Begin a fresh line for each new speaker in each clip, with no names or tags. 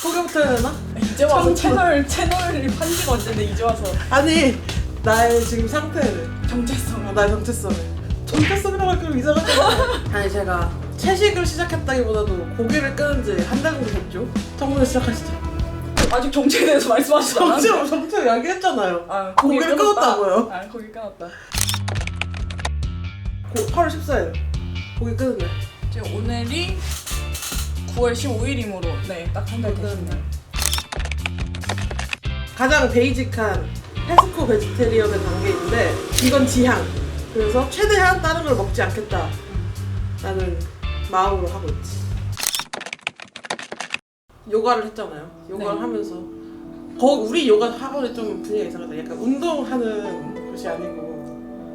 소개부터 해야 되나?
이제 와서
참-
채널 채널을 판지가 언젠데 이제 와서.
아니 나의 지금 상태를.
정체성
아, 나의 정체성을 정체성이라고 하면 이상하잖아 아니 제가 채식을 시작했다기보다도 고기를 끊은 지 한 달 정도 됐죠? 정문에 시작하시죠.
아직 정체에 대해서 말씀하시지
정체
않았는데
정체 이야기했잖아요.
아,
고기를 끊었다고요?
아 고기 끊었다.
고, 8월 14일. 고기 끊은 날
지금 오늘이 9월 15일이므로. 네 딱 한달 됐습니다
가장 베이직한 페스코 베지테리언의 단계인데 이건 지향. 그래서 최대한 다른 걸 먹지 않겠다 라는 마음으로 하고 있지. 요가를 했잖아요. 요가를
네.
하면서. 거 우리 요가 학원이 좀 분위기가 이상하다. 약간 운동하는 곳이 아니고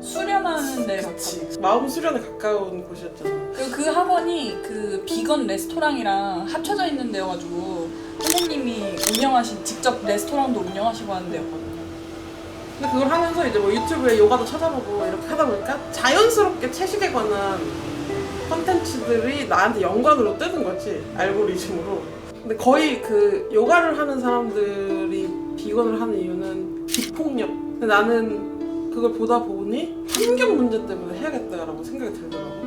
수련하는 데
그치. 마음 수련에 가까운 곳이었잖아.
그리고 그 학원이 그 비건 레스토랑이랑 합쳐져 있는 데여가지고 선생님이 운영하신 직접 레스토랑도 운영하시고 하는 데였거든요.
근데 그걸 하면서 이제 뭐 유튜브에 요가도 찾아보고 이렇게 하다 보니까 자연스럽게 채식에 관한 컨텐츠들이 나한테 연관으로 뜨는 거지 알고리즘으로. 근데 거의 그 요가를 하는 사람들이 비건을 하는 이유는 비폭력. 근데 나는 그걸 보다 보니 환경 문제 때문에 해야겠다라고 생각이 들더라고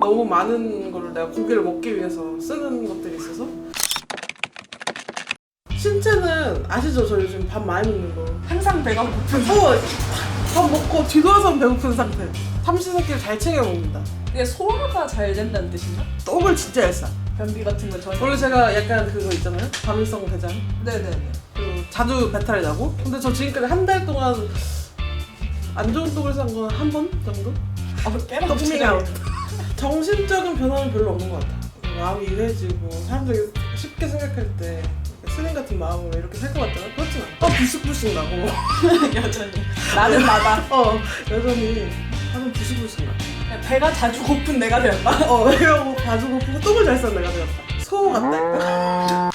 너무 많은 거를 내가 고기를 먹기 위해서 쓰는 것들이 있어서 신체는 아시죠? 저 요즘 밥 많이 먹는 거
항상 배가 고픈
어, 밥 먹고 뒤돌아서는 배고픈 상태. 삼시세끼를 잘 챙겨 먹는다.
그게 소화가 잘 된다는 뜻인가?
똥을 진짜 잘 싸.
변비 같은 거 전혀
원래 제가 약간 그거 있잖아요. 과민성 대장.
네네네
그 자주 배탈이 나고. 근데 저 지금까지 한 달 동안 안 좋은 똥을 싼건한 번 정도?
아 꽤나
똥밍아웃. 정신적인 변화는 별로 없는 것 같아. 마음이 유해지고 사람들이 쉽게 생각할 때 스님 같은 마음으로 이렇게 살 것 같잖아. 그렇진 않아. 어, 부식부식 나고.
여전히 나는 나다
어, 여전히 하면 부식부식 나.
배가 자주 고픈 내가 되었다
어, 이러고 봐주고 보고 똥을 잘싼 내가 되었다. 소 같다.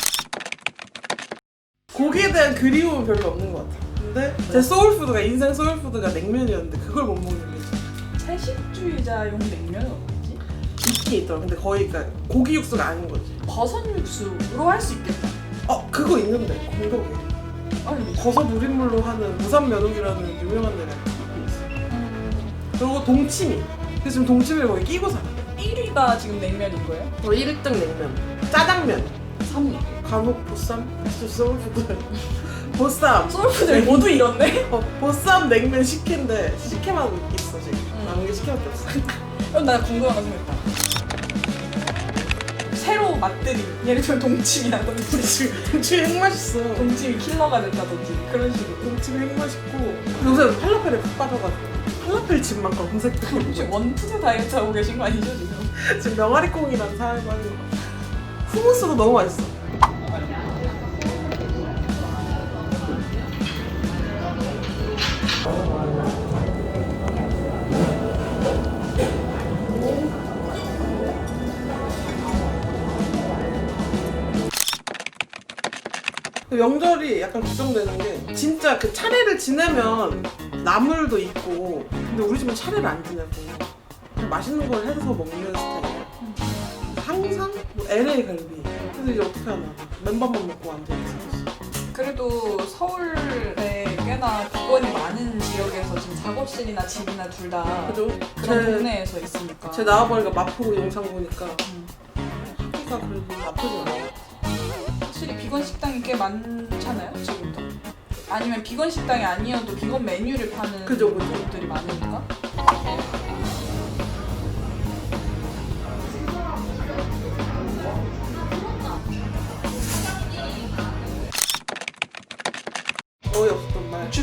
고기에 대한 그리움은 별로 없는 것 같아. 근데 제 소울푸드가 인생 소울푸드가 냉면이었는데 그걸 못 먹는 게
채식주의자용 냉면은 어디지?
있긴 있더라. 근데 거의 그러니까 고기 육수가 아닌 거지.
버섯 육수로 할 수 있겠다
어, 그거 있는데 공덕에
아니
버섯 우린물로 하는 무산 면옥이라는 유명한 데가 있어. 그리고 동치미. 그래서 지금 동치미를 거기 끼고 살아.
1위가 지금 냉면인 거예요?
어, 1등 냉면. 짜장면.
3위
간혹 보쌈. 진짜 소울푸드. 보쌈.
소울푸드 모두 이런데?
어, 보쌈 냉면 식혜인데 식혜만 있어 지금.
응.
남은 게 식혜밖에 없어.
그럼 나 궁금한 거 생겼다. 새로 맛들이 예를 들면 동치미라든지
지금 동치미 핵 맛있어.
동치미 킬러가 된다든지 그런 식으로.
동치미 핵 맛있고. 요새 팔라펠에 푹 빠져가지고. 팔라펠 집만 검색해
혹시 원푸드 다이어트 하고 계신 거 아니죠 지금?
지금 명아리콩이라는 사람이 하는 거. 후무스도 너무 맛있어 그 명절이 약간 걱정되는 게 진짜 그 차례를 지내면 나물도 있고 근데 우리 집은 차례를 안 지내고 그냥 맛있는 걸 해서 먹는 스타일이야 항상 뭐 LA 갈비. 그래서 이제 어떻게 하나. 맨밥만 먹고 앉아있어.
그래도 서울에 꽤나 비건이 많은 지역에서 지금 작업실이나 집이나 둘 다
그죠?
그런
제,
동네에서 있으니까
제 나와버리가 마포구 영상 보니까
음.
학기가 그래도 나쁘지 않아
확실히 비건 식당이 꽤 많잖아요 지금도 아니면 비건 식당이 아니어도 비건 메뉴를 파는
그죠, 그죠.
곳들이 많으니까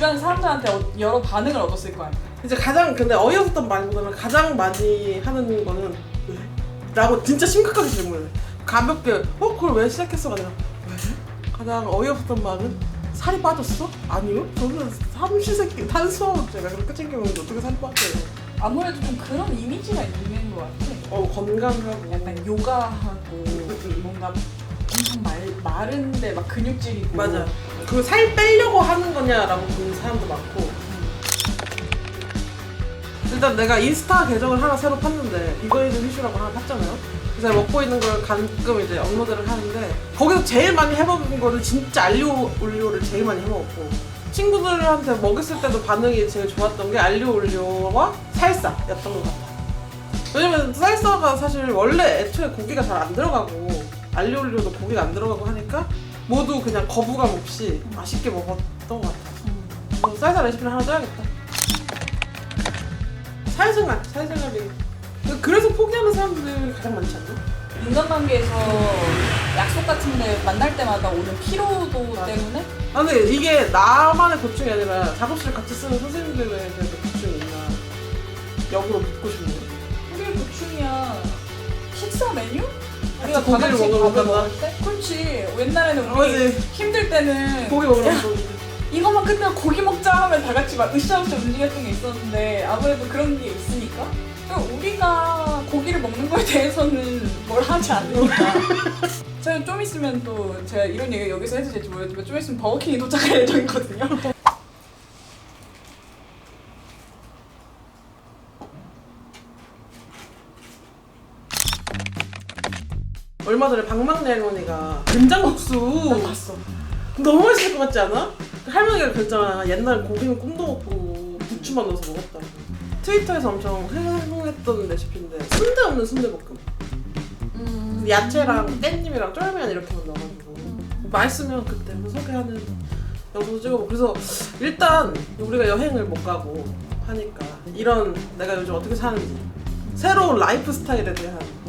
주변 사람들한테 어- 여러 반응을 얻었을 거 아니에요
이제 가장 근데 어이없었던 말보다는 가장 많이 하는 거는 왜? 라고 진짜 심각하게 질문을 해 가볍게 어? 그걸 왜 시작했어? 가 아니라 왜? 가장 어이없었던 말은 살이 빠졌어? 아니요 저는 삼시세끼 탄수화물 제가 그렇게 챙겨 먹는데 어떻게 살이 빠져요
아무래도 좀 그런 이미지가 있는 것 같아
어 건강하고
약간 요가하고 뭔가 엄청 말, 마른데 막 근육질이고
맞아 그 살 빼려고 하는 거냐라고 보는 사람도 많고. 일단 내가 인스타 계정을 하나 새로 팠는데 이거이즈 휘슈라고 하나 팠잖아요. 그래서 먹고 있는 걸 가끔 이제 업로드를 하는데 거기서 제일 많이 해먹은 거는 진짜 알리오 올리오를 제일 많이 해먹었고. 친구들한테 먹였을 때도 반응이 제일 좋았던 게 알리오 올리오와 살사였던 것 같아요. 왜냐면 살사가 사실 원래 애초에 고기가 잘 안 들어가고 알리오 올리오도 고기가 안 들어가고 하니까 모두 그냥 거부감 없이 맛있게 먹었던 것 같아요. 뭐 쌀쌀 레시피를 하나 짜야겠다. 사회생활, 사회생활이. 그래서 포기하는 사람들이 가장 많지 않나?
인간 관계에서 약속 같은데 만날 때마다 오는 피로도
맞아.
때문에
아, 근데 이게 나만의 고충이 아니라 작업실 같이 쓰는 선생님들의 그래도 고충이 있나. 역으로 묻고 싶네.
그게 고충이야. 식사 메뉴? 우리가 다
고기를 먹으러
밥을
간다.
먹을 때? 그렇지. 옛날에는 우리
그렇지.
힘들 때는
고기 먹으러.
이것만 끝내고 고기 먹자 하면 다 같이 막 으쌰으쌰 움직였던 게 있었는데 아무래도 그런 게 있으니까 우리가 고기를 먹는 거에 대해서는 뭘 하지 않으니까 제가 좀 있으면 또 제가 이런 얘기 여기서 해도 될지 모르겠지만 좀 있으면 버거킹이 도착할 예정이거든요
얼마 전에 할머니가 된장국수
봤어
너무 맛있을 것 같지 않아? 그 할머니가 그랬잖아. 옛날 고기는 꿈도 못 꾸고 부추만 넣어서 먹었다고. 트위터에서 엄청 흥행했던 레시피인데 순대 없는 순대볶음.
음.
야채랑 깻잎이랑 쫄면 이렇게만 넣어가지고 맛있으면 그때 뭐 소개하는 영상도 찍어보고 그래서 일단 우리가 여행을 못 가고 하니까 이런 내가 요즘 어떻게 사는지 새로운 라이프 스타일에 대한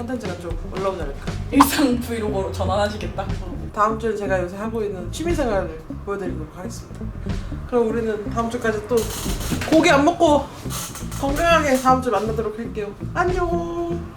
컨텐츠가 좀 올라오지 않을까?
일상 브이로그로 전환하시겠다.
다음 주에 제가 요새 하고 있는 취미 생활을 보여드리도록 하겠습니다. 그럼 우리는 다음 주까지 또 고기 안 먹고 건강하게 다음 주에 만나도록 할게요. 안녕